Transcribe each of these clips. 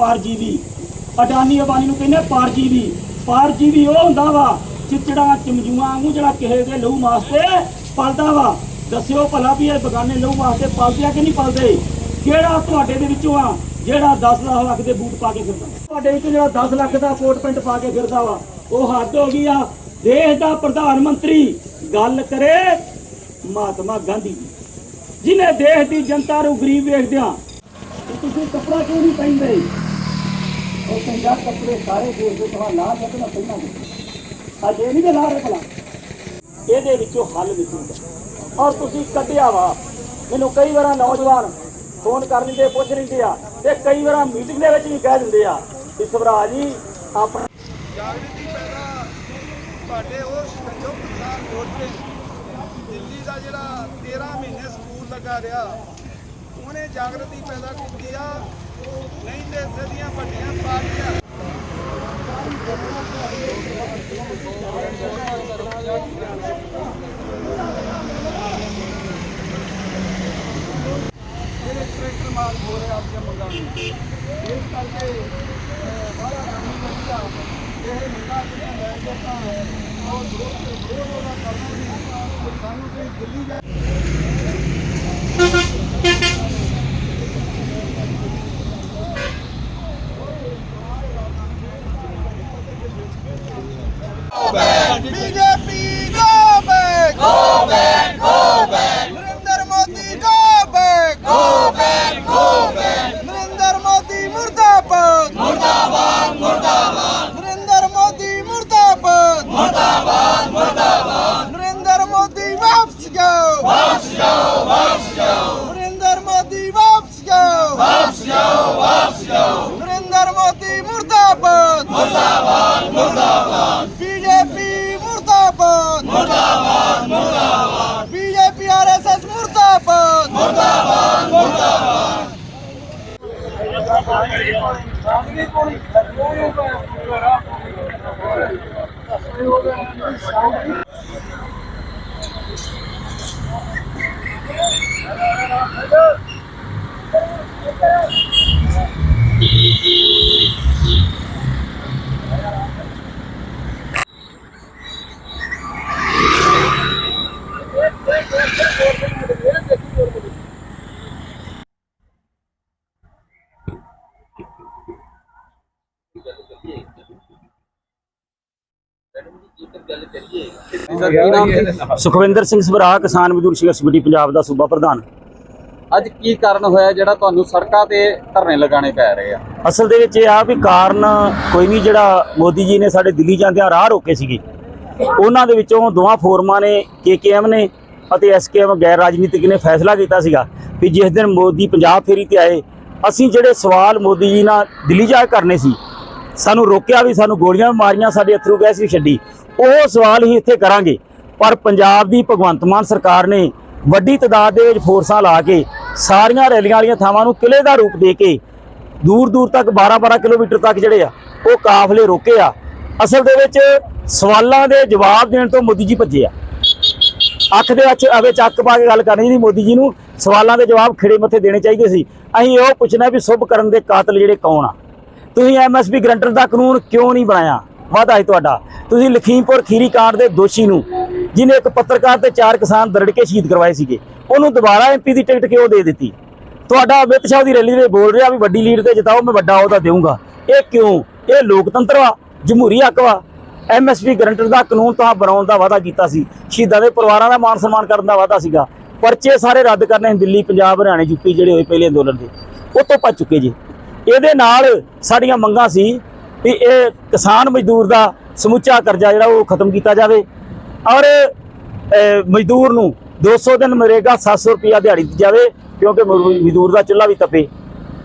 ਪਰਜੀਵੀ ਅਡਾਨੀ ਅਬਾਨੀ ਨੂੰ ਕਹਿੰਦੇ ਪਰਜੀਵੀ ਪਰਜੀਵੀ ਉਹ ਹੁੰਦਾ ਵਾ ਚਿਚੜਾ, ਚਮਜੂਆਂ ਵਾਂਗੂ ਜਿਹੜਾ ਕਿਸੇ ਦੇ ਲਹੂ ਵਾਸਤੇ ਪਲਦਾ ਵਾ। ਦੱਸਿਓ ਭਲਾ ਵੀ ਇਹ ਬਗਾਨੇ ਲਹੂ ਵਾਸਤੇ ਪਲਦੇ ਆ ਕਿ ਨਹੀਂ ਪਲਦੇ? ਕਿਹੜਾ ਤੁਹਾਡੇ ਦੇ ਵਿੱਚੋਂ ਆ ਜਿਹੜਾ 10 ਲੱਖ ਦੇ ਬੂਟ ਪਾ ਕੇ ਫਿਰਦਾ? ਤੁਹਾਡੇ ਵਿੱਚ ਜਿਹੜਾ 10 ਲੱਖ ਦਾ ਕੋਟ ਪੈਂਟ ਪਾ ਕੇ ਫਿਰਦਾ ਵਾ, ਉਹ ਹੱਦ ਹੋ ਗਈ ਆ। ਦੇਸ਼ ਦਾ ਪ੍ਰਧਾਨ ਮੰਤਰੀ, ਗੱਲ ਕਰੇ ਮਹਾਤਮਾ ਗਾਂਧੀ ਦੀ ਜਿਨੇ ਦੇਸ਼ ਦੀ ਜਨਤਾ ਨੂੰ ਗਰੀਬ ਵੇਖਦਿਆਂ ਤੁਸੀਂ ਕੱਪੜਾ ਕਿਉਂ ਨਹੀਂ ਪਹਿਨਦੇ ਉਹ ਕਹਿੰਦਾ ਕੱਪੜੇ ਸਾਰੇ ਦੇਸ਼ ਦੇ ਤੁਹਾਨੂੰ ਲਾ ਸਕਣਾ ਪਹਿਲਾਂ ਅੱਜ ਇਹ ਨਹੀਂ ਤੇ ਲਾ ਰਹੇ ਭਲਾ ਇਹਦੇ ਵਿੱਚੋਂ ਹੱਲ ਨਿਕਲੂਗਾ ਔਰ ਤੁਸੀਂ ਕੱਢਿਆ ਵਾ। ਮੈਨੂੰ ਕਈ ਵਾਰ ਨੌਜਵਾਨ ਫੋਨ ਕਰ ਲੈਂਦੇ ਪੁੱਛ ਲੈਂਦੇ ਆ। ਤੇ ਕਈ ਵਾਰ ਮੀਟਿੰਗ ਦੇ ਵਿੱਚ ਵੀ ਕਹਿ ਦਿੰਦੇ ਆ ਕਿ ਸਭਰਾ ਜੀ, ਆਪਣਾ ਜਾਗਰਤੀ ਪੈਦਾ ਤੁਹਾਡੇ ਉਸ ਸੰਯੁਕਤ ਮੋਰਚੇ ਦਿੱਲੀ ਦਾ ਜਿਹੜਾ 13 ਮਹੀਨੇ ਸਕੂਲ ਲੱਗਾ ਰਿਹਾ। ਉਹਨੇ ਜਾਗਰਤੀ ਪੈਦਾ ਕੀਤੀ ਆ। ਨਹੀਂ ਤੇ ਵੱਡੀਆਂ ਪਾਰਟੀਆਂ ਜਿਹੜੇ ਟਰੈਕਟਰ ਮਾਰ ਹੋ ਰਹੇ ਆਪਣੀਆਂ ਮੰਗਾਂ ਨੂੰ ਇਸ ਕਰਕੇ ਅਹ, ਬਾਹਲਾ ਗਰਮੀ ਲੱਗਦਾ ਇਹ ਮੰਗਾਂ ਜਿਹੜੀਆਂ ਲੈ ਕੇ ਤਾਂ ਉਹ ਦੋ ਦੋ ਰੋਣਾ ਕਰਨਾ ਸੀ ਸਾਨੂੰ ਕੋਈ ਦਿੱਲੀ ਜਾ BJP go back go back go back Narendra Modi go back go back go back Narendra Modi ਮੁਰਦਾਬਾਦ ਮੁਰਦਾਬਾਦ ਮੁਰਦਾਬਾਦ ਨਰਿੰਦਰ ਮੋਦੀ ਮੁਰਦਾਬਾਦ ਮੁਰਦਾਬਾਦ ਮੁਰਦਾਬਾਦ ਨਰਿੰਦਰ ਮੋਦੀ ਵਾਪਸ ਜਾਓ ਵਾਪਸ ਜਾਓ ਵਾਪਸ ਜਾਓ ਨਰਿੰਦਰ ਮੋਦੀ ਵਾਪਸ ਜਾਓ ਵਾਪਸ ਜਾਓ ਵਾਪਸ ਜਾਓ ਨਰਿੰਦਰ ਮੋਦੀ ਮੁਰਦਾਬਾਦ ਮੁਰਦਾਬਾਦ। ਮੁਰਦਾਬਾਦ ਬੀਜੇਪੀ ਮੁਰਦਾਬਾਦ। ਮੁਰਦਾਬਾਦ ਮੁਰਦਾਬਾਦ। ਬੀਜੇਪੀ ਆਰਐਸਐਸ ਮੁਰਦਾਬਾਦ। ਮੁਰਦਾਬਾਦ ਮੁਰਦਾਬਾਦ। ਸੁਖਵਿੰਦਰ ਸਿੰਘ ਸਭਰਾ ਕਿਸਾਨ ਮਜ਼ਦੂਰ ਸੰਘਰਸ਼ ਕਮੇਟੀ ਪੰਜਾਬ ਦਾ ਸੂਬਾ ਪ੍ਰਧਾਨ। ਅੱਜ ਕੀ ਕਾਰਨ ਹੋਇਆ ਜਿਹੜਾ ਤੁਹਾਨੂੰ ਸੜਕਾਂ ਤੇ ਧਰਨੇ ਲਗਾਉਣੇ ਪੈ ਰਹੇ ਆ? ਅਸਲ ਦੇ ਵਿੱਚ ਇਹ ਆ ਵੀ ਕਾਰਨ ਕੋਈ ਨਹੀਂ ਜਿਹੜਾ ਮੋਦੀ ਜੀ ਨੇ ਸਾਡੇ ਦਿੱਲੀ ਜਾਂਦਿਆਂ ਰਾਹ ਰੋਕੇ ਸੀਗੇ। ਉਹਨਾਂ ਦੇ ਵਿੱਚੋਂ ਦੋਵਾਂ ਫੋਰਮਾਂ ਨੇ ਕੇਕੇਐਮ ਨੇ ਅਤੇ ਐਸਕੇਐਮ ਗੈਰ ਰਾਜਨੀਤਿਕ ਨੇ ਫੈਸਲਾ ਕੀਤਾ ਸੀਗਾ ਵੀ ਜਿਸ ਦਿਨ ਮੋਦੀ ਪੰਜਾਬ ਫੇਰੀ ਤੇ ਆਏ ਅਸੀਂ ਜਿਹੜੇ ਸਵਾਲ ਮੋਦੀ ਜੀ ਨਾਲ ਦਿੱਲੀ ਜਾ ਕੇ ਕਰਨੇ ਸੀ ਸਾਨੂੰ ਰੋਕਿਆ ਵੀ, ਸਾਨੂੰ ਗੋਲੀਆਂ ਵੀ ਮਾਰੀਆਂ, ਸਾਡੇ ਅਥਰੂ ਗੈਸ ਵੀ ਛੱਡੀ। ਉਹ ਸਵਾਲ ਹੀ ਇੱਥੇ ਕਰਾਂਗੇ। ਪਰ ਪੰਜਾਬ ਦੀ ਭਗਵੰਤ ਮਾਨ ਸਰਕਾਰ ਨੇ ਵੱਡੀ ਤਦਾਦ ਦੇ ਵਿੱਚ ਫੋਰਸਾਂ ਲਾ ਕੇ ਸਾਰੀਆਂ ਰੈਲੀਆਂ ਵਾਲੀਆਂ ਥਾਵਾਂ ਨੂੰ ਕਿਲੇ ਦਾ ਰੂਪ ਦੇ ਕੇ ਦੂਰ ਦੂਰ ਤੱਕ 12-12 ਕਿਲੋਮੀਟਰ ਤੱਕ ਜਿਹੜੇ ਆ, ਉਹ ਕਾਫਲੇ ਰੋਕੇ ਆ। ਅਸਲ ਦੇ ਵਿੱਚ ਸਵਾਲਾਂ ਦੇ ਜਵਾਬ ਦੇਣ ਤੋਂ ਮੋਦੀ ਜੀ ਭੱਜੇ ਆ। ਅੱਖ ਦੇ ਵਿੱਚ ਅਵੇ ਚੱਕ ਪਾ ਕੇ ਗੱਲ ਕਰਨੀ ਚਾਹੀਦੀ ਮੋਦੀ ਜੀ ਨੂੰ। ਸਵਾਲਾਂ ਦੇ ਜਵਾਬ ਖਿੜੇ ਮੱਥੇ ਦੇਣੇ ਚਾਹੀਦੇ ਸੀ। ਅਸੀਂ ਉਹ ਪੁੱਛਣਾ ਵੀ ਸੁਭ ਕਰਨ ਦੇ ਕਾਤਲ ਜਿਹੜੇ ਕੌਣ ਆ? ਤੁਸੀਂ ਐਮਐਸਪੀ ਗਰੰਟਰ ਦਾ ਕਾਨੂੰਨ ਕਿਉਂ ਨਹੀਂ ਬਣਾਇਆ? ਵਾਅਦਾ ਹੈ ਤੁਹਾਡਾ। ਤੁਸੀਂ ਲਖੀਮਪੁਰ ਖੀਰੀ ਕਾਂਡ ਦੇ ਦੋਸ਼ੀ ਨੂੰ, ਜਿਹਨੇ ਇੱਕ ਪੱਤਰਕਾਰ ਤੇ ਚਾਰ ਕਿਸਾਨ ਦਰੜ ਕੇ ਸ਼ਹੀਦ ਕਰਵਾਏ ਸੀਗੇ, ਉਹਨੂੰ ਦੁਬਾਰਾ ਐਮਪੀ ਦੀ ਟਿਕਟ ਕਿਉਂ ਦੇ ਦਿੱਤੀ? ਤੁਹਾਡਾ ਅਮਿਤ ਸ਼ਾਹ ਦੀ ਰੈਲੀ ਦੇ ਬੋਲ ਰਿਹਾ ਵੀ ਵੱਡੀ ਲੀਡ ਤੇ ਜਿਤਾਓ, ਮੈਂ ਵੱਡਾ ਉਹਦਾ ਦੇਵਾਂਗਾ ਇਹ ਕਿਉਂ? ਇਹ ਲੋਕਤੰਤਰ ਵਾ, ਜਮਹੂਰੀ ਹੱਕ ਵਾ। ਐਮਐਸਪੀ ਗਰੰਟਰ ਦਾ ਕਾਨੂੰਨ ਤਾਂ ਬਣਾਉਣ ਦਾ ਵਾਅਦਾ ਕੀਤਾ ਸੀ। ਸ਼ਹੀਦਾਂ ਦੇ ਪਰਿਵਾਰਾਂ ਦਾ ਮਾਨ ਸਨਮਾਨ ਕਰਨ ਦਾ ਵਾਅਦਾ ਸੀਗਾ। ਪਰਚੇ ਸਾਰੇ ਰੱਦ ਕਰਨੇ ਦਿੱਲੀ, ਪੰਜਾਬ, ਹਰਿਆਣਾ ਯੂਪੀ ਜਿਹੜੇ ਹੋਏ ਪਹਿਲੇ ਅੰਦੋਲਨ ਦੇ। ਉਹ ਤੋਂ ਭੱਜ ਚੁੱਕੇ ਜੀ। ਇਹਦੇ ਨਾਲ ਸਾਡੀਆਂ ਮੰਗਾਂ ਸੀ ਵੀ ਇਹ ਕਿਸਾਨ ਮਜ਼ਦੂਰ ਦਾ ਸਮੁੱਚਾ ਕਰਜ਼ਾ ਜਿਹੜਾ ਉਹ ਖਤਮ ਕੀਤਾ ਜਾਵੇ। ਔਰ ਮਜ਼ਦੂਰ ਨੂੰ 200 ਦਿਨ ਮਰੇਗਾ 700 ਰੁਪਿਆ ਦਿਹਾੜੀ ਦਿੱਤੀ ਜਾਵੇ, ਕਿਉਂਕਿ ਮਜ਼ਦੂਰ ਦਾ ਚੁੱਲ੍ਹਾ ਵੀ ਤਪੇ।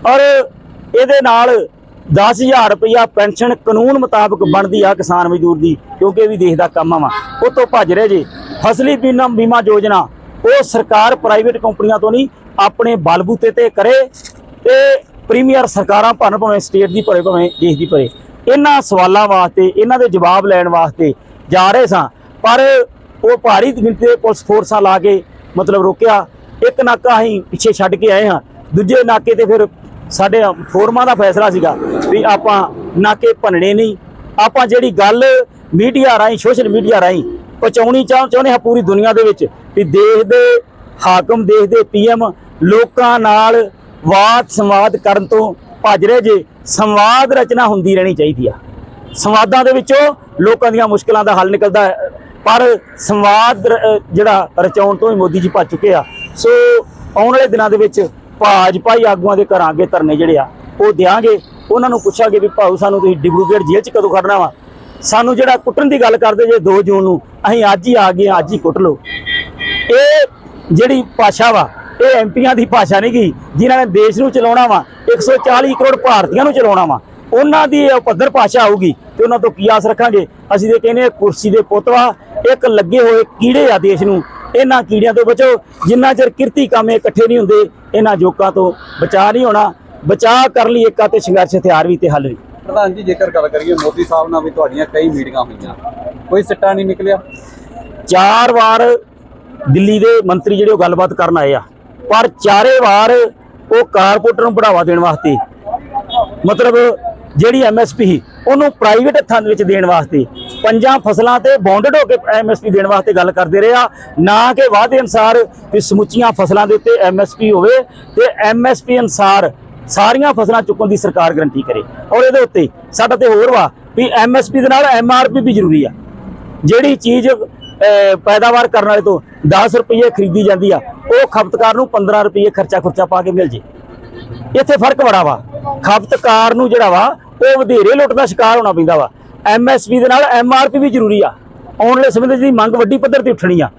ਔਰ ਇਹਦੇ ਨਾਲ 10000 ਰੁਪਇਆ ਪੈਨਸ਼ਨ ਕਾਨੂੰਨ ਮੁਤਾਬਕ ਬਣਦੀ ਆ ਕਿਸਾਨ ਮਜ਼ਦੂਰ ਦੀ, ਕਿਉਂਕਿ ਇਹ ਵੀ ਦੇਸ਼ ਦਾ ਕੰਮ ਆ ਉਹ ਤੋਂ ਭੱਜ ਰਹੇ ਜੇ। ਫਸਲੀ ਬੀਮਾ ਬੀਮਾ ਯੋਜਨਾ, ਉਹ ਸਰਕਾਰ ਪ੍ਰਾਈਵੇਟ ਕੰਪਨੀਆਂ ਤੋਂ ਨਹੀਂ, ਆਪਣੇ ਬਲਬੂਤੇ ਤੇ ਕਰੇ। ਤੇ ਪ੍ਰੀਮੀਅਰ ਸਰਕਾਰਾਂ ਭਰਨ ਭਾਵੇਂ ਸਟੇਟ ਦੀ ਭਰੇ ਭਾਵੇਂ ਦੇਸ਼ ਦੀ ਭਰੇ। ਇਹਨਾਂ ਸਵਾਲਾਂ ਵਾਸਤੇ, ਇਹਨਾਂ ਦੇ ਜਵਾਬ ਲੈਣ ਵਾਸਤੇ ਜਾ ਰਹੇ ਸਾਂ। ਪਰ ਉਹ ਭਾਰੀ ਗਿਣਤੀ ਦੇ ਪੁਲਿਸ ਫੋਰਸਾਂ ਲਾ ਕੇ ਮਤਲਬ ਰੋਕਿਆ। ਇੱਕ ਨਾਕਾ ਅਸੀਂ ਪਿੱਛੇ ਛੱਡ ਕੇ ਆਏ ਹਾਂ। ਦੂਜੇ ਨਾਕੇ ਤੇ ਫਿਰ ਸਾਡੇ ਫੋਰਮਾਂ ਦਾ ਫੈਸਲਾ ਸੀਗਾ ਵੀ ਆਪਾਂ ਨਾਕੇ ਭੰਨਣੇ ਨਹੀਂ। ਆਪਾਂ ਜਿਹੜੀ ਗੱਲ ਮੀਡੀਆ ਰਾਹੀਂ, ਸੋਸ਼ਲ ਮੀਡੀਆ ਰਾਹੀਂ ਪਹੁੰਚਾਉਣੀ ਚਾਹ, ਚਾਹੁੰਦੇ ਹਾਂ ਪੂਰੀ ਦੁਨੀਆ ਦੇ ਵਿੱਚ ਵੀ ਦੇਸ਼ ਦੇ ਹਾਕਮ, ਦੇਸ਼ ਦੇ ਪੀਐਮ ਲੋਕਾਂ ਨਾਲ ਵਾਦ ਸੰਵਾਦ ਕਰਨ ਤੋਂ ਭੱਜ ਰਹੇ ਜੇ ਸੰਵਾਦ ਰਚਨਾ ਹੁੰਦੀ ਰਹਿਣੀ ਚਾਹੀਦੀ ਆ। ਸੰਵਾਦਾਂ ਦੇ ਵਿੱਚੋਂ ਲੋਕਾਂ ਦੀਆਂ ਮੁਸ਼ਕਲਾਂ ਦਾ ਹੱਲ ਨਿਕਲਦਾ ਪਰ ਸੰਵਾਦ ਜਿਹੜਾ ਰਚਾਉਣ ਤੋਂ ਹੀ ਮੋਦੀ ਜੀ ਭੱਜ ਚੁੱਕੇ ਆ। ਸੋ ਆਉਣ ਵਾਲੇ ਦਿਨਾਂ ਦੇ ਵਿੱਚ ਭਾਜਪਾਈ ਆਗੂਆਂ ਦੇ ਘਰਾਂ ਅੱਗੇ ਧਰਨੇ ਜਿਹੜੇ ਆ ਉਹ ਦਿਆਂਗੇ। ਉਹਨਾਂ ਨੂੰ ਪੁੱਛਾਂਗੇ ਵੀ ਭਾਊ ਸਾਨੂੰ ਤੁਸੀਂ ਡਿਬਰੂਗੜ੍ਹ ਜੇਲ੍ਹ 'ਚ ਕਦੋਂ ਖੜਨਾ ਵਾ? ਸਾਨੂੰ ਜਿਹੜਾ ਕੁੱਟਣ ਦੀ ਗੱਲ ਕਰਦੇ ਜੇ 2 ਜੂਨ ਨੂੰ ਅਸੀਂ ਅੱਜ ਹੀ ਆ ਗਏ ਹਾਂ, ਅੱਜ ਹੀ ਕੁੱਟ ਲਓ। ਇਹ ਜਿਹੜੀ ਭਾਸ਼ਾ ਵਾ ਇਹ ਐਮਪੀਆਂ ਦੀ ਭਾਸ਼ਾ ਨਹੀਂ ਗਈ ਜਿਨ੍ਹਾਂ ਨੇ ਦੇਸ਼ ਨੂੰ ਚਲਾਉਣਾ ਵਾ 140 ਕਰੋੜ ਭਾਰਤੀਆਂ ਨੂੰ ਚਲਾਉਣਾ ਵਾ। ਉਹਨਾਂ ਦੀ ਇਹ ਪੱਧਰ ਭਾਸ਼ਾ ਆਊਗੀ ਤੇ ਉਹਨਾਂ ਤੋਂ ਕੀ ਆਸ ਰੱਖਾਂਗੇ? ਅਸੀਂ ਤੇ ਕਹਿੰਦੇ ਕੁਰਸੀ ਦੇ ਪੁੱਤ ਵਾ ਇੱਕ ਲੱਗੇ ਹੋਏ ਕੀੜੇ ਆ ਦੇਸ਼ ਨੂੰ। ਇਹਨਾਂ ਕੀੜਿਆਂ ਤੋਂ ਬਚੋ। ਜਿੰਨਾ ਚਿਰ ਕਿਰਤੀ ਕਾਮੇ ਇਕੱਠੇ ਨਹੀਂ ਹੁੰਦੇ ਇਹਨਾਂ ਜੋਕਾਂ ਤੋਂ ਬਚਾ ਨਹੀਂ ਹੋਣਾ। ਬਚਾਅ ਕਰਨ ਲਈ ਏਕਾ ਤੇ ਸੰਘਰਸ਼ ਹਥਿਆਰ ਵੀ ਤੇ ਹੱਲ ਵੀ। ਪ੍ਰਧਾਨ ਜੀ ਜੇਕਰ ਗੱਲ ਕਰੀਏ ਮੋਦੀ ਸਾਹਿਬ ਨਾਲ ਵੀ ਤੁਹਾਡੀਆਂ ਕਈ ਮੀਟਿੰਗਾਂ ਹੋਈਆਂ। ਕੋਈ ਸਿੱਟਾ ਨਹੀਂ ਨਿਕਲਿਆ? ਚਾਰ ਵਾਰ ਦਿੱਲੀ ਦੇ ਮੰਤਰੀ ਜਿਹੜੇ ਉਹ ਗੱਲਬਾਤ ਕਰਨ ਆਏ ਆ। ਪਰ ਚਾਰੇ ਵਾਰ ਉਹ ਕਾਰਪੋਰੇਟਰ ਨੂੰ ਬੜਾਵਾ ਦੇਣ ਵਾਸਤੇ, ਮਤਲਬ ਜਿਹੜੀ ਐਮਐਸਪੀ ਸੀ, ਉਹਨੂੰ ਪ੍ਰਾਈਵੇਟ ਹੱਥਾਂ ਦੇ ਵਿੱਚ ਦੇਣ ਵਾਸਤੇ, ਪੰਜਾਂ ਫਸਲਾਂ ਤੇ ਬੌਂਡਡ ਹੋ ਕੇ ਐਮਐਸਪੀ ਦੇਣ ਵਾਸਤੇ ਗੱਲ ਕਰਦੇ ਰਹੇ ਆ। ਨਾ ਕਿ ਵਾਅਦੇ ਅਨਸਾਰ ਵੀ ਸਮੁੱਚੀਆਂ ਫਸਲਾਂ ਦੇ ਉੱਤੇ ਐਮਐਸਪੀ ਹੋਵੇ ਤੇ ਐਮਐਸਪੀ ਅਨਸਾਰ ਸਾਰੀਆਂ ਫਸਲਾਂ ਚੁੱਕਣ ਦੀ ਸਰਕਾਰ ਗਰੰਟੀ ਕਰੇ। ਔਰ ਇਹਦੇ ਉੱਤੇ ਸਾਡਾ ਤੇ ਹੋਰ ਵਾ ਵੀ ਐਮਐਸਪੀ ਦੇ ਨਾਲ ਐਮਆਰਪੀ ਵੀ ਜ਼ਰੂਰੀ ਆ। ਜਿਹੜੀ ਚੀਜ਼ ਪੈਦਾਵਾਰ ਕਰਨ ਵਾਲੇ ਤੋਂ 10 ਰੁਪਏ ਖਰੀਦੀ ਜਾਂਦੀ ਆ, ਉਹ ਖਪਤਕਾਰ ਨੂੰ 15 ਰੁਪਏ ਖਰਚਾ ਖੁਰਚਾ ਪਾ ਕੇ ਮਿਲ ਜੇ। ਇੱਥੇ ਫ਼ਰਕ ਬੜਾ ਵਾ। ਖਪਤਕਾਰ ਨੂੰ ਜਿਹੜਾ ਵਾ, ਉਹ ਵਧੇਰੇ ਲੁੱਟ ਦਾ ਸ਼ਿਕਾਰ ਹੋਣਾ ਪੈਂਦਾ ਵਾ। ਐਮਐਸਪੀ ਦੇ ਨਾਲ ਐਮਆਰਪੀ ਵੀ ਜ਼ਰੂਰੀ ਆ। ਆਉਣ ਵਾਲੇ ਸਮੇਂ ਦੇ ਜਿਹੜੀ ਮੰਗ ਵੱਡੀ ਪੱਧਰ ਤੇ ਉੱਠਣੀ ਆ।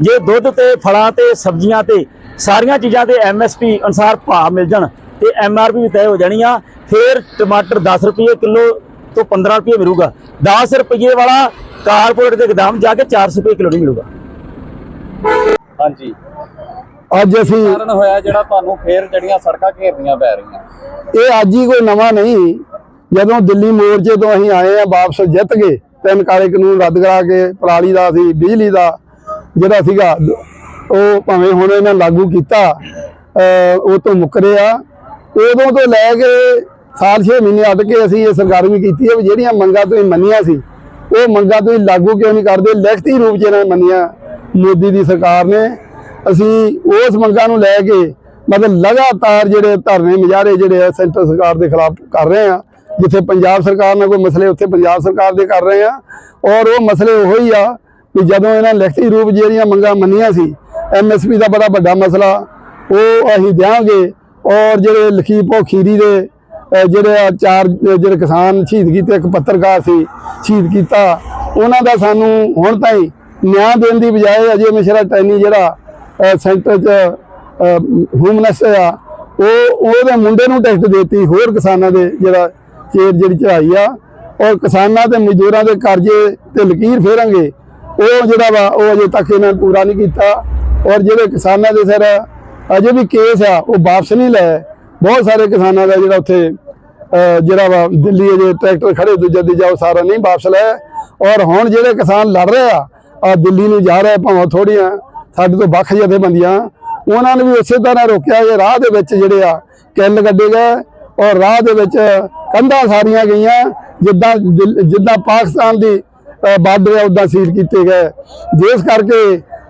ਜੇ ਦੁੱਧ ਤੇ, ਫਲਾਂ ਤੇ, ਸਬਜ਼ੀਆਂ ਤੇ, ਸਾਰੀਆਂ ਚੀਜ਼ਾਂ ਤੇ ਐਮਐਸਪੀ ਅਨੁਸਾਰ ਭਾਅ ਮਿਲ ਜਾਣ ਤੇ ਐਮਆਰਪੀ ਵੀ ਤੈਅ ਹੋ ਜਾਣੀ ਆ, ਫਿਰ ਟਮਾਟਰ 10 ਰੁਪਏ ਕਿਲੋ ਤੋਂ 15 ਰੁਪਏ ਮਿਲੂਗਾ। 10 ਰੁਪਏ ਵਾਲਾ ਕਾਰਪੋਰੇਟ ਦੇ ਗਦਾਮ ਜਾ ਕੇ 400 ਰੁਪਏ ਕਿਲੋ ਨਹੀਂ ਮਿਲੂਗਾ। ਹਾਂਜੀ। ਅੱਜ ਅਸੀਂ ਕਾਰਨ ਹੋਇਆ ਜਿਹੜਾ ਤੁਹਾਨੂੰ ਫੇਰ ਜਿਹੜੀਆਂ ਸੜਕਾਂ ਘੇਰਨੀਆਂ ਪੈ ਰਹੀਆਂ। ਇਹ ਅੱਜ ਹੀ ਕੋਈ ਨਵਾਂ ਨਹੀਂ। ਜਦੋਂ ਦਿੱਲੀ ਮੋਰਚੇ ਤੋਂ ਅਸੀਂ ਆਏ ਆ ਵਾਪਸ ਜਿੱਤ ਗਏ ਤਿੰਨ ਕਾਲੇ ਕਾਨੂੰਨ ਰੱਦ ਕਰਾ ਕੇ ਪਰਾਲੀ ਦਾ ਸੀ ਬਿਜਲੀ ਦਾ ਜਿਹੜਾ ਸੀਗਾ ਉਹ ਭਾਵੇਂ ਹੁਣ ਇਹਨਾਂ ਲਾਗੂ ਕੀਤਾ ਉਹ ਤੋਂ ਮੁੱਕਰੇ ਆ। ਉਦੋਂ ਤੋਂ ਲੈ ਕੇ ਸਾਲ 6 ਮਹੀਨੇ ਅੱਡ ਕੇ ਅਸੀਂ ਇਹ ਸਰਕਾਰ ਵੀ ਕੀਤੀ ਹੈ ਵੀ ਜਿਹੜੀਆਂ ਮੰਗਾਂ ਤੁਸੀਂ ਮੰਨੀਆਂ ਸੀ ਉਹ ਮੰਗਾਂ ਤੁਸੀਂ ਲਾਗੂ ਕਿਉਂ ਨਹੀਂ ਕਰਦੇ? ਲਿਖਤੀ ਰੂਪ 'ਚ ਇਹਨਾਂ ਨੇ ਮੰਨੀਆਂ। ਮੋਦੀ ਦੀ ਸਰਕਾਰ ਨੇ। ਅਸੀਂ ਉਸ ਮੰਗਾਂ ਨੂੰ ਲੈ ਕੇ ਮਤਲਬ ਲਗਾਤਾਰ ਜਿਹੜੇ ਧਰਨੇ, ਮੁਜ਼ਾਹਰੇ ਜਿਹੜੇ ਆ, ਸੈਂਟਰ ਸਰਕਾਰ ਦੇ ਖਿਲਾਫ ਕਰ ਰਹੇ ਆ ਜਿੱਥੇ ਪੰਜਾਬ ਸਰਕਾਰ ਨਾਲ ਕੋਈ ਮਸਲੇ, ਉੱਥੇ ਪੰਜਾਬ ਸਰਕਾਰ ਦੇ ਕਰ ਰਹੇ ਆ ਔਰ ਉਹ ਮਸਲੇ ਉਹੋ ਹੀ ਆ ਕਿ ਜਦੋਂ ਇਹਨਾਂ ਲਿਖਤੀ ਰੂਪ ਜਿਹੜੀਆਂ ਮੰਗਾਂ ਮੰਨੀਆਂ ਸੀ ਐਮਐਸਪੀ ਦਾ ਬੜਾ ਵੱਡਾ ਮਸਲਾ, ਉਹ ਅਸੀਂ ਦਿਆਂਗੇ। ਔਰ ਜਿਹੜੇ ਲਖੀਪੋ ਖੀਰੀ ਦੇ ਜਿਹੜੇ ਆ ਚਾਰ, ਜਿਹੜੇ ਕਿਸਾਨ ਸ਼ਹੀਦ ਕੀਤੇ, ਇੱਕ ਪੱਤਰਕਾਰ ਸੀ, ਸ਼ਹੀਦ ਕੀਤਾ, ਉਹਨਾਂ ਦਾ ਸਾਨੂੰ ਹੁਣ ਤਾਈਂ ਨਿਆਂ ਦੇਣ ਦੀ ਬਜਾਏ ਅਜੇ ਮਿਸ਼ਰਾ ਟੈਨੀ ਜਿਹੜਾ ਸੈਂਟਰ 'ਚ ਹੋਮ ਮਿਨਿਸਟਰ ਆ, ਉਹ ਉਹਦੇ ਮੁੰਡੇ ਨੂੰ ਟਿਕਟ ਦੇਤੀ, ਹੋਰ ਕਿਸਾਨਾਂ ਦੇ ਜਿਹੜਾ ਚੇਰ ਜਿਹੜੀ ਚੜਾਈ ਆ, ਔਰ ਕਿਸਾਨਾਂ ਤੇ ਮਜ਼ਦੂਰਾਂ ਦੇ ਕਰਜ਼ੇ ਤੇ ਲਕੀਰ ਫੇਰਾਂਗੇ ਉਹ ਜਿਹੜਾ ਵਾ, ਉਹ ਅਜੇ ਤੱਕ ਇਹਨਾਂ ਨੇ ਪੂਰਾ ਨਹੀਂ ਕੀਤਾ, ਔਰ ਜਿਹੜੇ ਕਿਸਾਨਾਂ ਦੇ ਸਿਰ ਅਜੇ ਵੀ ਕੇਸ ਆ, ਉਹ ਵਾਪਸ ਨਹੀਂ ਲਏ। ਬਹੁਤ ਸਾਰੇ ਕਿਸਾਨਾਂ ਦਾ ਜਿਹੜਾ ਉੱਥੇ ਜਿਹੜਾ ਵਾ ਦਿੱਲੀ ਅਜੇ ਟਰੈਕਟਰ ਖੜੇ, ਦੂਜਾ ਦੂਜਾ ਉਹ ਸਾਰਾ ਨਹੀਂ ਵਾਪਸ ਲਏ ਔਰ ਹੁਣ ਜਿਹੜੇ ਕਿਸਾਨ ਲੜ ਰਹੇ ਆ ਆ ਦਿੱਲੀ ਨੂੰ ਜਾ ਰਹੇ ਭਾਵੇਂ ਥੋੜੀਆਂ ਸਾਡੇ ਤੋਂ ਵੱਖ ਜਥੇਬੰਦੀਆਂ, ਉਹਨਾਂ ਨੇ ਵੀ ਉਸੇ ਤਰ੍ਹਾਂ ਰੋਕਿਆ ਕਿ ਰਾਹ ਦੇ ਵਿੱਚ ਜਿਹੜੇ ਆ ਕਿੱਲ ਕੱਢੇ ਗਏ ਔਰ ਰਾਹ ਦੇ ਵਿੱਚ ਕੰਧਾਂ ਸਾਰੀਆਂ ਗਈਆਂ, ਜਿੱਦਾਂ ਜਿੱਦਾਂ ਪਾਕਿਸਤਾਨ ਦੀ ਬਾਰਡਰ ਹੈ ਉਦਾਂ ਸੀਲ ਕੀਤੇ ਗਏ। ਜਿਸ ਕਰਕੇ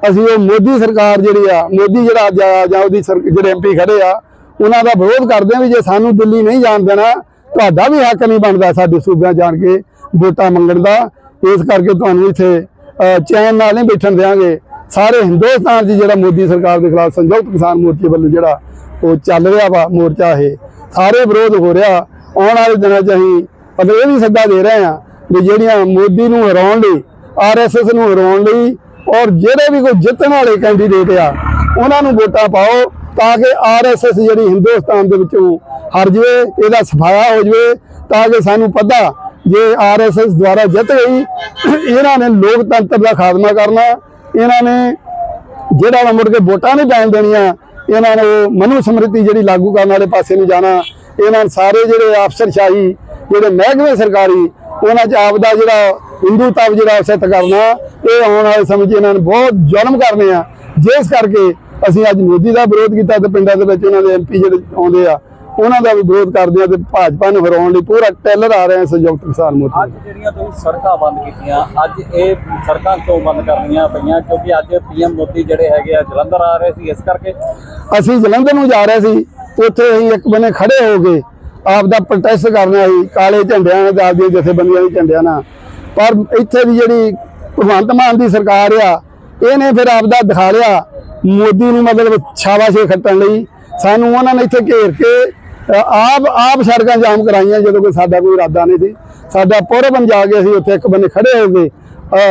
ਅਸੀਂ ਉਹ ਮੋਦੀ ਸਰਕਾਰ ਜਿਹੜੀ ਆ, ਮੋਦੀ ਜਿਹੜਾ ਅੱਜ ਆ, ਜਾਂ ਉਹਦੀ ਸਰ- ਜਿਹੜੇ ਐਮਪੀ ਖੜੇ ਆ ਉਹਨਾਂ ਦਾ ਵਿਰੋਧ ਕਰਦੇ ਆ ਵੀ ਜੇ ਸਾਨੂੰ ਦਿੱਲੀ ਨਹੀਂ ਜਾਣ ਦੇਣਾ, ਤੁਹਾਡਾ ਵੀ ਹੱਕ ਨਹੀਂ ਬਣਦਾ ਸਾਡੇ ਸੂਬਿਆਂ ਜਾਣ ਕੇ ਵੋਟਾਂ ਮੰਗਣ ਦਾ। ਇਸ ਕਰਕੇ ਤੁਹਾਨੂੰ ਇੱਥੇ ਚੈਨ ਨਾਲ ਨਹੀਂ ਬੈਠਣ ਦੇਵਾਂਗੇ ਸਾਰੇ ਹਿੰਦੁਸਤਾਨ 'ਚ ਜਿਹੜਾ ਮੋਦੀ ਸਰਕਾਰ ਦੇ ਖਿਲਾਫ ਸੰਯੁਕਤ ਕਿਸਾਨ ਮੋਰਚੇ ਵੱਲੋਂ ਜਿਹੜਾ ਉਹ ਚੱਲ ਰਿਹਾ ਵਾ ਮੋਰਚਾ ਇਹ, ਸਾਰੇ ਵਿਰੋਧ ਹੋ ਰਿਹਾ। ਆਉਣ ਵਾਲੇ ਦਿਨਾਂ 'ਚ ਅਸੀਂ ਮਤਲਬ ਇਹ ਵੀ ਸੱਦਾ ਦੇ ਰਹੇ ਆ ਵੀ ਜਿਹੜੀਆਂ ਮੋਦੀ ਨੂੰ ਹਰਾਉਣ ਲਈ ਆਰਐਸਐਸ ਨੂੰ ਹਰਾਉਣ ਲਈ ਔਰ ਜਿਹੜੇ ਵੀ ਕੋਈ ਜਿੱਤਣ ਵਾਲੇ ਕੈਂਡੀਡੇਟ ਆ, ਉਹਨਾਂ ਨੂੰ ਵੋਟਾਂ ਪਾਓ। ਤਾਂ ਕਿ ਆਰਐਸਐਸ ਜਿਹੜੀ ਹਿੰਦੁਸਤਾਨ ਦੇ ਵਿੱਚੋਂ ਹਰ ਜਵੇ, ਇਹਦਾ ਸਫਾਇਆ ਹੋ ਜਵੇ, ਤਾਂ ਕਿ ਸਾਨੂੰ ਪਤਾ ਜੇ ਆਰਐਸਐਸ ਦੁਆਰਾ ਜਿੱਤ ਗਈ, ਇਹਨਾਂ ਨੇ ਲੋਕਤੰਤਰ ਦਾ ਖਾਤਮਾ ਕਰਨਾ, ਇਹਨਾਂ ਨੇ ਜਿਹੜਾ ਵਾ ਮੁੜ ਕੇ ਵੋਟਾਂ ਨਹੀਂ ਪੈਣ ਦੇਣੀਆਂ, ਇਹਨਾਂ ਨੇ ਉਹ ਮਨੂ ਸਮ੍ਰਿਤੀ ਜਿਹੜੀ ਲਾਗੂ ਕਰਨ ਵਾਲੇ ਪਾਸੇ ਨੂੰ ਜਾਣਾ, ਇਹਨਾਂ ਸਾਰੇ ਜਿਹੜੇ ਅਫਸਰਸ਼ਾਹੀ, ਜਿਹੜੇ ਮਹਿਕਮੇ ਸਰਕਾਰੀ, ਉਹਨਾਂ 'ਚ ਆਪਦਾ ਜਿਹੜਾ ਹਿੰਦੂਤਵ ਜਿਹੜਾ ਸਿੱਧ ਕਰਨਾ, ਇਹ ਆਉਣ ਵਾਲੇ ਸਮੇਂ 'ਚ ਇਹਨਾਂ ਨੇ ਬਹੁਤ ਜ਼ੁਲਮ ਕਰਨੇ ਆ। ਜਿਸ ਕਰਕੇ ਅਸੀਂ ਅੱਜ ਮੋਦੀ ਦਾ ਵਿਰੋਧ ਕੀਤਾ ਤੇ ਪਿੰਡਾਂ ਦੇ ਵਿੱਚ ਉਹਨਾਂ ਦੇ ਐਮਪੀ ਜਿਹੜੇ ਆਉਂਦੇ ਆ ਉਹਨਾਂ ਦਾ ਵੀ ਵਿਰੋਧ ਕਰਦੇ ਆ ਤੇ ਭਾਜਪਾ ਨੂੰ ਹਰਾਉਣ ਲਈ ਪੂਰਾ ਟੈਲਰ ਆ ਰਹੇ ਆ ਸੰਯੁਕਤ ਕਿਸਾਨ ਮੋਰਚਾ ਅੱਜ ਜਿਹੜੀਆਂ ਤੁਸੀਂ ਸੜਕਾਂ ਬੰਦ ਕੀਤੀਆਂ ਅੱਜ ਇਹ ਸੜਕਾਂ ਕਿਉਂ ਬੰਦ ਕਰਨੀਆਂ ਪਈਆਂ? ਕਿਉਂਕਿ ਅੱਜ ਪੀਐਮ ਮੋਦੀ ਜਿਹੜੇ ਹੈਗੇ ਆ ਜਲੰਧਰ ਆ ਰਹੇ ਸੀ ਇਸ ਕਰਕੇ। ਅਸੀਂ ਜਲੰਧਰ ਨੂੰ ਜਾ ਰਹੇ ਸੀ ਉੱਥੇ ਅਸੀਂ ਇੱਕ ਬੰਨੇ ਖੜੇ ਹੋ ਗਏ ਆਪ ਦਾ ਪ੍ਰੋਟੈਸਟ ਕਰਨਾ ਸੀ ਕਾਲੇ ਝੰਡਿਆਂ ਨਾਲ ਆਪਦੀਆਂ ਜਥੇਬੰਦੀਆਂ ਦੇ ਝੰਡਿਆਂ ਨਾਲ। ਪਰ ਇੱਥੇ ਦੀ ਜਿਹੜੀ ਭਗਵੰਤ ਮਾਨ ਦੀ ਸਰਕਾਰ ਆ ਇਹਨੇ ਫਿਰ ਆਪ ਦਾ ਦਿਖਾ ਲਿਆ ਮੋਦੀ ਨੂੰ ਮਤਲਬ ਸ਼ਾਬਾਸ਼ੇ ਖੱਟਣ ਲਈ। ਸਾਨੂੰ ਉਹਨਾਂ ਨੇ ਇੱਥੇ ਘੇਰ ਕੇ ਆਪ ਆਪ ਸੜਕਾਂ ਜਾਮ ਕਰਾਈਆਂ ਜਦੋਂ ਕੋਈ ਸਾਡਾ ਕੋਈ ਇਰਾਦਾ ਨਹੀਂ ਸੀ। ਸਾਡਾ ਪੁਰਬਨ ਜਾ ਕੇ ਅਸੀਂ ਉੱਥੇ ਇੱਕ ਬੰਨੇ ਖੜੇ ਹੋ ਗਏ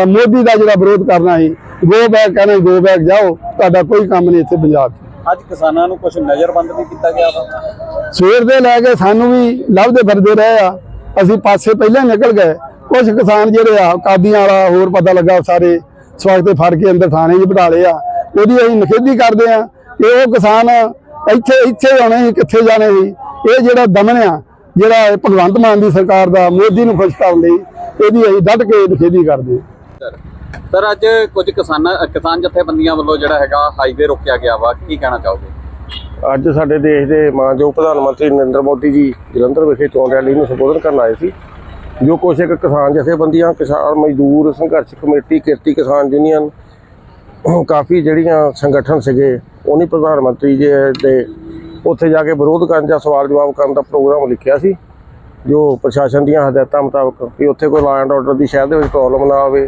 ਮੋਦੀ ਦਾ ਜਿਹੜਾ ਵਿਰੋਧ ਕਰਨਾ ਸੀ ਗੋ ਬੈਕ ਕਹਿੰਦੇ ਗੋ ਬੈਕ ਜਾਓ ਤੁਹਾਡਾ ਕੋਈ ਕੰਮ ਨਹੀਂ ਇੱਥੇ ਪੰਜਾਬ 'ਚ। ਅੱਜ ਕਿਸਾਨਾਂ ਨੂੰ ਕੁਝ ਨਜ਼ਰਬੰਦ ਵੀ ਕੀਤਾ ਗਿਆ ਵਾ। ਸਵੇਰ ਦੇ ਲੈ ਕੇ ਸਾਨੂੰ ਵੀ ਲੱਭਦੇ ਫਿਰਦੇ ਰਹੇ ਆ। ਅਸੀਂ ਪਾਸੇ ਪਹਿਲਾਂ ਨਿਕਲ ਗਏ। ਕੁਝ ਕਿਸਾਨ ਜਿਹੜੇ ਆ ਕਾਦੀਆਂ ਵਾਲਾ ਹੋਰ ਪਤਾ ਲੱਗਾ ਸਾਰੇ ਸਵਾਗਤੇ ਫੜ ਕੇ ਅੰਦਰ ਥਾਣੇ 'ਚ ਬਿਠਾ ਲਏ ਆ। ਉਹਦੀ ਅਸੀਂ ਨਿਖੇਧੀ ਕਰਦੇ ਆ ਕਿ ਉਹ ਕਿਸਾਨ ਇੱਥੇ ਇੱਥੇ ਆਉਣੇ ਸੀ ਕਿੱਥੇ ਜਾਣੇ ਸੀ। ਇਹ ਜਿਹੜਾ ਦਮਨ ਆ ਜਿਹੜਾ ਇਹ ਭਗਵੰਤ ਮਾਨ ਦੀ ਸਰਕਾਰ ਦਾ ਮੋਦੀ ਨੂੰ ਖੁਸ਼ ਕਰਨ ਲਈ ਇਹਦੀ ਅਸੀਂ ਡਟ ਕੇ ਨਿਖੇਧੀ ਕਰਦੇ ਸਰ ਅੱਜ ਕੁਝ ਕਿਸਾਨਾਂ ਕਿਸਾਨ ਜਥੇਬੰਦੀਆਂ ਵੱਲੋਂ ਜਿਹੜਾ ਹੈਗਾ ਹਾਈਵੇ ਰੋਕਿਆ ਗਿਆ ਵਾ ਕੀ ਕਹਿਣਾ ਚਾਹੋਗੇ? ਅੱਜ ਸਾਡੇ ਦੇਸ਼ ਦੇ ਮਾਨਯੋਗ ਪ੍ਰਧਾਨ ਮੰਤਰੀ ਨਰਿੰਦਰ ਮੋਦੀ ਜੀ ਜਲੰਧਰ ਵਿਖੇ ਚੋਣ ਰੈਲੀ ਨੂੰ ਸੰਬੋਧਨ ਕਰਨ ਆਏ ਸੀ ਜੋ ਕੁਛ ਇੱਕ ਕਿਸਾਨ ਜਥੇਬੰਦੀਆਂ ਕਿਸਾਨ ਮਜ਼ਦੂਰ ਸੰਘਰਸ਼ ਕਮੇਟੀ ਕਿਰਤੀ ਕਿਸਾਨ ਯੂਨੀਅਨ ਕਾਫੀ ਜਿਹੜੀਆਂ ਸੰਗਠਨ ਸੀਗੇ ਉਹਨੇ ਪ੍ਰਧਾਨ ਮੰਤਰੀ ਜੀ ਦੇ ਉੱਥੇ ਜਾ ਕੇ ਵਿਰੋਧ ਕਰਨ ਜਾਂ ਸਵਾਲ ਜਵਾਬ ਕਰਨ ਦਾ ਪ੍ਰੋਗਰਾਮ ਲਿਖਿਆ ਸੀ, ਜੋ ਪ੍ਰਸ਼ਾਸਨ ਦੀਆਂ ਹਦਾਇਤਾਂ ਮੁਤਾਬਕ ਕਿ ਉੱਥੇ ਕੋਈ ਲਾਅ ਐਂਡ ਆਰਡਰ ਦੀ ਸ਼ਹਿਰ ਦੇ ਵਿੱਚ ਪ੍ਰੋਬਲਮ ਨਾ ਆਵੇ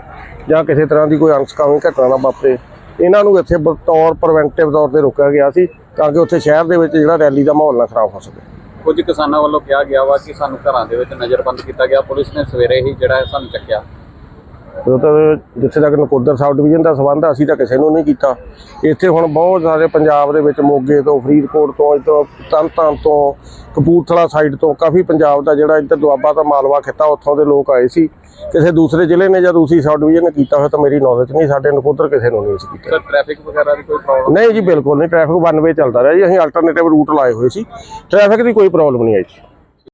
ਜਾਂ ਕਿਸੇ ਤਰ੍ਹਾਂ ਦੀ ਕੋਈ ਅਣਸਕਾਮੀ ਘਟਨਾ ਨਾ ਵਾਪਰੇ। ਇਹਨਾਂ ਨੂੰ ਇੱਥੇ ਬਤੌਰ ਪ੍ਰੀਵੈਂਟਿਵ ਤੌਰ ਤੇ ਰੋਕਿਆ ਗਿਆ ਸੀ ਤਾਂ ਕਿ ਉੱਥੇ ਸ਼ਹਿਰ ਦੇ ਵਿੱਚ ਜਿਹੜਾ ਰੈਲੀ ਦਾ ਮਾਹੌਲ ਨਾ ਖਰਾਬ ਹੋ ਸਕੇ। ਕੁਝ ਕਿਸਾਨਾਂ ਵੱਲੋਂ ਕਿਹਾ ਗਿਆ ਵਾ ਕਿ ਸਾਨੂੰ ਘਰਾਂ ਦੇ ਵਿੱਚ ਨਜ਼ਰਬੰਦ ਕੀਤਾ ਗਿਆ। ਪੁਲਿਸ ਨੇ ਸਵੇਰੇ ਹੀ ਜਿਹੜਾ ਹੈ ਸਾਨੂੰ ਚੱਕਿਆ। ਉਹ ਤਾਂ ਜਿੱਥੇ ਤੱਕ ਨਕੋਦਰ ਸਬ ਡਿਵੀਜ਼ਨ ਦਾ ਸਬੰਧ ਆ, ਅਸੀਂ ਤਾਂ ਕਿਸੇ ਨੂੰ ਨਹੀਂ ਕੀਤਾ। ਇੱਥੇ ਹੁਣ ਬਹੁਤ ਸਾਰੇ ਪੰਜਾਬ ਦੇ ਵਿੱਚ ਮੋਗੇ ਤੋਂ ਫਰੀਦਕੋਟ ਤੋਂ ਇੱਧਰੋਂ ਤਰਨਤਾਰਨ ਤੋਂ ਕਪੂਰਥਲਾ ਸਾਈਡ ਤੋਂ ਕਾਫੀ ਪੰਜਾਬ ਦਾ ਜਿਹੜਾ ਇੱਧਰ ਦੁਆਬਾ ਤੋਂ ਮਾਲਵਾ ਖਿੱਤਾ ਉੱਥੋਂ ਦੇ ਲੋਕ ਆਏ ਸੀ। ਕਿਸੇ ਦੂਸਰੇ ਜ਼ਿਲ੍ਹੇ ਨੇ ਜਾਂ ਦੂਸਰੀ ਸਬ ਡਿਵੀਜ਼ਨ ਨੇ ਕੀਤਾ ਹੋਇਆ ਤਾਂ ਮੇਰੀ ਨੌਲੇਜ ਨਹੀਂ ਸਾਡੇ ਨਕੋਦਰ ਕਿਸੇ ਨੂੰ ਨਹੀਂ ਸੀ ਕੀਤਾ। ਸਰ ਟ੍ਰੈਫਿਕ ਵਗੈਰਾ ਦੀ ਕੋਈ ਪ੍ਰੋਬਲਮ ਨਹੀਂ ਜੀ ਬਿਲਕੁਲ ਨਹੀਂ ਟ੍ਰੈਫਿਕ ਵਨ ਵੇ ਚੱਲਦਾ ਰਿਹਾ ਜੀ ਅਸੀਂ ਆਲਟਰਨੇਟਿਵ ਰੂਟ ਲਾਏ ਹੋਏ ਸੀ। ਟ੍ਰੈਫਿਕ ਦੀ ਕੋਈ ਪ੍ਰੋਬਲਮ ਨਹੀਂ ਆਈ ਜੀ।